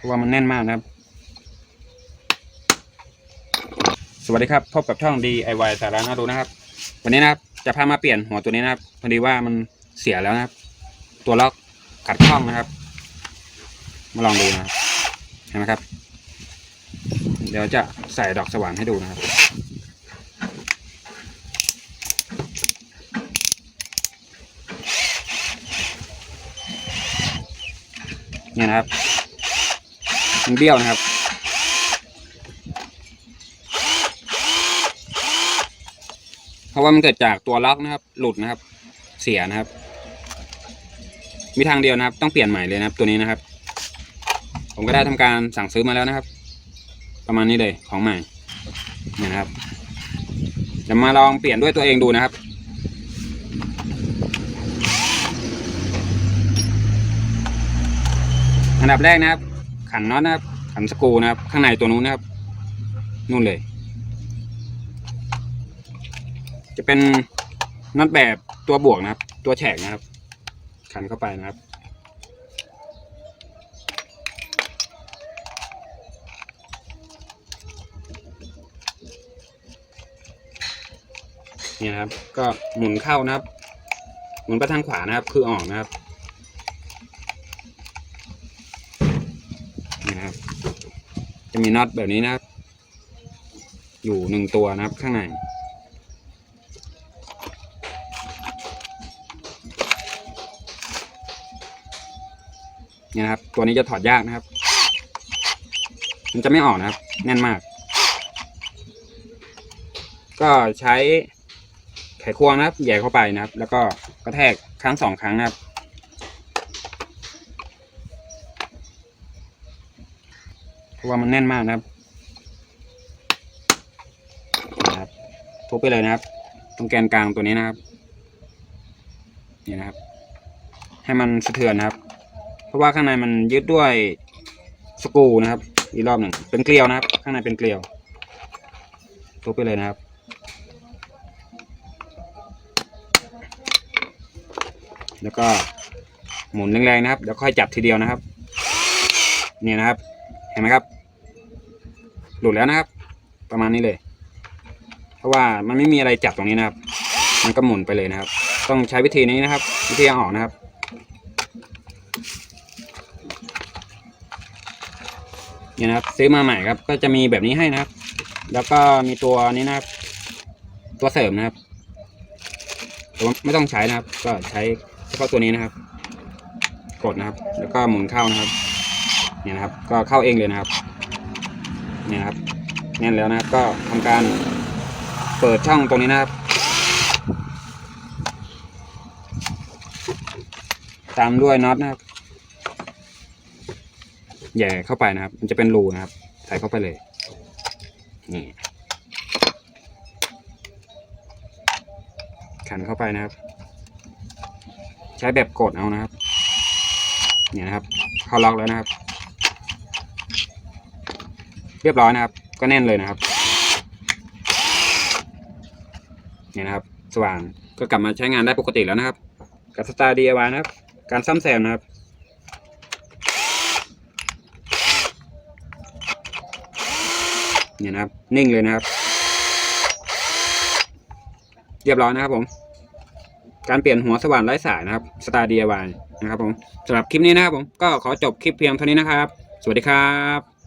เพราะว่ามันแน่นมากนะครับ สวัสดีครับ พบกับช่อง DIY สาระน่ารู้นะครับ วันนี้นะครับ จะพามาเปลี่ยนหัวตัวนี้นะครับพอดีว่ามันเสียแล้วนะครับ ตัวล็อกขัดข้องนะครับ มาลองดูนะครับเห็นไหมครับ เดี๋ยวจะใส่ดอกสว่านให้ดูนะครับเนี่ยนะครับ มันเบี้ยวนะครับ เพราะว่ามันเกิดจากตัวล็อกนะครับ หลุดนะครับ เสียนะครับ มีทางเดียวนะครับ ต้องเปลี่ยนใหม่เลยนะครับ ตัวนี้นะครับ ผมก็ได้ทำการสั่งซื้อมาแล้วนะครับ ประมาณนี้เลยของใหม่เนี่ยนะครับจะมาลองเปลี่ยนด้วยตัวเองดูนะครับอันดับแรกนะครับ ขันน็อตนะครับ ขันสกูนะครับ ข้างในตัวนู้นนะครับ นู่นเลย จะเป็นน็อตแบบตัวบวกนะครับ ตัวแฉกนะครับ ขันเข้าไปนะครับนี่นะครับ ก็หมุนเข้านะครับ หมุนไปทางขวานะครับ คือออกนะครับ นี่นะครับ จะมีน็อตแบบนี้นะครับอยู่หนึ่งตัวนะครับข้างในนี่นะครับ ตัวนี้จะถอดยากนะครับ มันจะไม่ออกนะครับ แน่นมาก ก็ใช้ไขควงนะครับแย่เข้าไปนะครับ แล้วก็กระแทกครั้งสองครั้งนะครับ เพราะว่ามันแน่นมากนะครับนะครับทุบไปเลยนะครับ ตรงแกนกลางตัวนี้นะครับ นี่นะครับ ให้มันสะเทือนนะครับ เพราะว่าข้างในมันยึดด้วยสกูนะครับ อีกรอบหนึ่งเป็นเกลียวนะครับ ข้างในเป็นเกลียวทุบไปเลยนะครับแล้วก็หมุนแรงๆนะครับเดี๋ยวค่อยจับทีเดียวนะครับ นี่นะครับ เห็นไหมครับ หลุดแล้วนะครับ ประมาณนี้เลย เพราะว่ามันไม่มีอะไรจับตรงนี้นะครับ มันก็หมุนไปเลยนะครับ ต้องใช้วิธีนี้นะครับ วิธีเอาออกนะครับนี่นะครับ ซื้อมาใหม่ครับ ก็จะมีแบบนี้ให้นะครับ แล้วก็มีตัวนี้นะครับ ตัวเสริมนะครับแต่ว่าไม่ต้องใช้นะครับ ก็ใช้เฉพาะตัวนี้นะครับ กดนะครับ แล้วก็หมุนเข้านะครับ เนี่ยนะครับ ก็เข้าเองเลยนะครับ เนี่ยนะครับ แน่นแล้วนะครับ ก็ทำการเปิดช่องตรงนี้นะครับ ตามด้วยน็อตนะครับแย่เข้าไปนะครับ มันจะเป็นรูนะครับ ใส่เข้าไปเลย นี่ขันเข้าไปนะครับ ใช้แบบกดเอานะครับ เนี่ยนะครับ เข้าล็อกแล้วนะครับ เรียบร้อยนะครับ ก็แน่นเลยนะครับเนี่ยนะครับ สว่างก็กลับมาใช้งานได้ปกติแล้วนะครับ กับสตาร์ DIY นะครับ การซ่อมแซมนะครับเนี่ยนะครับ นิ่งเลยนะครับ เรียบร้อยนะครับผม การเปลี่ยนหัวสว่านไร้สายนะครับสตาร์ DIY นะครับผมสำหรับคลิปนี้นะครับผมก็ขอจบคลิปเพียงเท่านี้นะครับ สวัสดีครับ